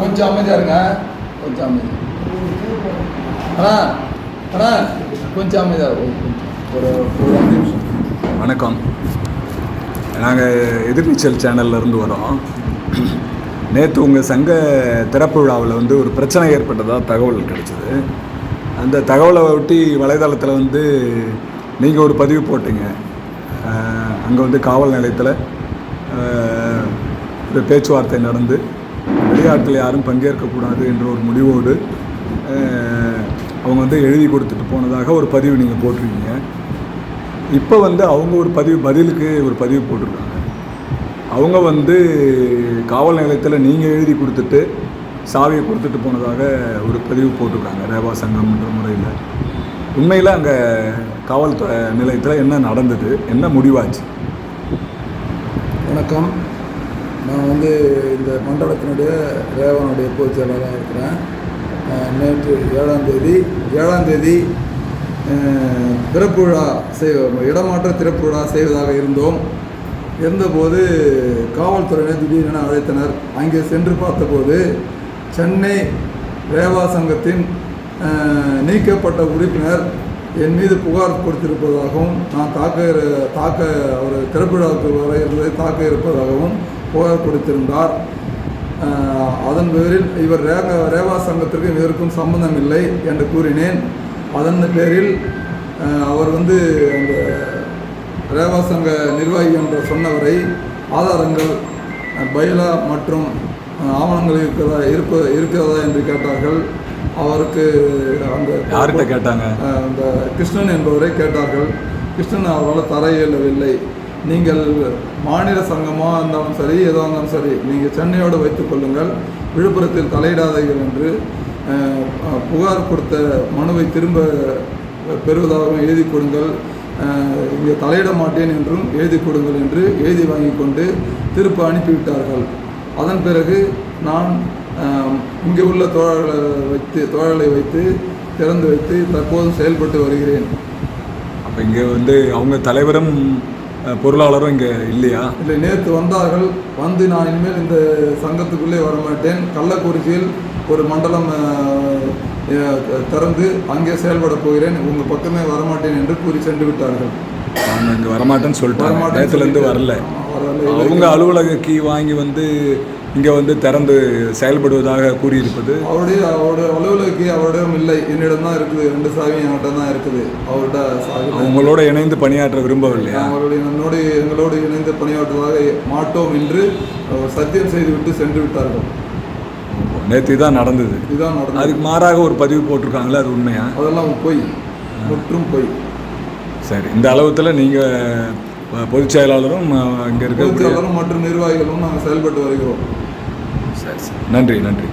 கொஞ்சம் அமைதியாக இருங்க. கொஞ்சம் அமைதி. அண்ணா அண்ணா கொஞ்சம் அமைதியாக இருக்கும் ஒரு ஒரு நிமிஷம். வணக்கம். நாங்கள் எதிர்நீச்சல் சேனல்ல இருந்து வரோம். நேற்று உங்கள் சங்க திறப்பு விழாவில் வந்து ஒரு பிரச்சனை ஏற்பட்டதாக தகவல் கிடைச்சிது. அந்த தகவலை ஒட்டி வலைதளத்தில் வந்து நீங்கள் ஒரு பதிவு போட்டீங்க. அங்கே வந்து காவல் நிலையத்தில் ஒரு பேச்சுவார்த்தை நடந்து விளையாட்டில் யாரும் பங்கேற்கக்கூடாது என்ற ஒரு முடிவோடு அவங்க வந்து எழுதி கொடுத்துட்டு போனதாக ஒரு பதிவு நீங்கள் போட்டிருக்கீங்க. இப்போ வந்து அவங்க ஒரு பதிவு பதிலுக்கு ஒரு பதிவு போட்டிருக்காங்க. அவங்க வந்து காவல் நிலையத்தில் நீங்கள் எழுதி கொடுத்துட்டு சாவியை கொடுத்துட்டு போனதாக ஒரு பதிவு போட்டிருக்காங்க ரேவா சங்கம்ன்ற முறையில். உண்மையில் அங்கே காவல்துறை நிலையத்தில் என்ன நடந்தது? என்ன முடிவாச்சு? வணக்கம். நான் வந்து இந்த மண்டலத்தினுடைய ரேவனுடைய பொதுச் செயலாளராக இருக்கிறேன். நேற்று ஏழாம் தேதி ஏழாம் தேதி திறப்பு விழா செய் இடமாற்ற திறப்பு விழா செய்வதாக இருந்தோம். இருந்தபோது காவல்துறையினர் திடீரென அழைத்தனர். அங்கே சென்று பார்த்தபோது சென்னை ரேவா சங்கத்தின் நீக்கப்பட்ட உறுப்பினர் என் மீது புகார் கொடுத்திருப்பதாகவும் நான் தாக்க தாக்க அவர் திறப்பு வர இருந்ததை தாக்க இருப்பதாகவும் புகார் கொடுத்திருந்தார். அதன் பேரில் இவர் ரேக ரேவா சங்கத்திற்கு இவருக்கும் சம்பந்தம் இல்லை என்று கூறினேன். அதன் பேரில் அவர் வந்து அந்த ரேவா சங்க நிர்வாகி என்று சொன்னவரை ஆதாரங்கள் பைலா மற்றும் ஆவணங்கள் இருக்கிறதா இருப்ப இருக்கிறதா என்று கேட்டார்கள். அவருக்கு அந்த யார்கிட்ட கேட்டாங்க? அந்த கிருஷ்ணன் என்பவரை கேட்டார்கள். கிருஷ்ணன் அவரால் தர இயலவில்லை நீங்கள் மாநில சங்கமாக இருந்தாலும் சரி எதுவாக இருந்தாலும் சரி நீங்கள் சென்னையோடு வைத்துக் கொள்ளுங்கள். விழுப்புரத்தில் தலையிடாதீர்கள் என்று புகார் கொடுத்த மனுவை திரும்ப பெறுவதாகவும் எழுதி கொடுங்கள். இங்கே தலையிட மாட்டேன் என்றும் எழுதி கொடுங்கள் என்று எழுதி வாங்கி கொண்டு திருப்ப அனுப்பிவிட்டார்கள். அதன் பிறகு நான் இங்கே உள்ள தோழர்களை வைத்து தோழர்களை வைத்து திறந்து வைத்து தற்போதும் செயல்பட்டு வருகிறேன். அப்போ இங்கே வந்து அவங்க தலைவரும் பொருளாளரும் இங்கே இல்லையா? இல்லை நேற்று வந்தார்கள். வந்து நான் இனிமேல் இந்த சங்கத்துக்குள்ளே வரமாட்டேன். கள்ளக்குறிச்சியில் ஒரு மண்டலம் திறந்து அங்கே செயல்பட போகிறேன். உங்கள் பக்கமே வரமாட்டேன் என்று கூறி சென்று விட்டார்கள். அவங்க இங்கே வரமாட்டேன்னு சொல்லிட்டு, ஆமா, வரல. அவங்க அலுவலக கீ வாங்கி வந்து இங்கே வந்து திறந்து செயல்படுவதாக கூறியிருப்பது. அவருடைய அவருடைய அலுவலகி அவரிடம் இல்லை. என்னிடம் தான் இருக்குது. ரெண்டு சாவி என்கிட்ட தான் இருக்குது. அவர்கிட்ட சாவி. அவங்களோட இணைந்து பணியாற்ற விரும்பவில்லையா அவருடைய என்னோடு எங்களோடு இணைந்து பணியாற்றுவதாக மாட்டோம் என்று சத்தியம் செய்துவிட்டு சென்று விட்டார்கள். நேற்று தான் நடந்தது. இதுதான் நடந்தது. அதுக்கு மாறாக ஒரு பதிவு போட்டிருக்காங்களே அது உண்மையா? அதெல்லாம் பொய். முற்றும் பொய். சரி இந்த அளவுத்தில் நீங்கள் பொதுச் செயலாளரும் இங்கே பொதுச்செயலாளரும் மற்றும் நிர்வாகிகளும் நாங்கள் செயல்பட்டு வருகிறோம். சரி சரி. நன்றி நன்றி.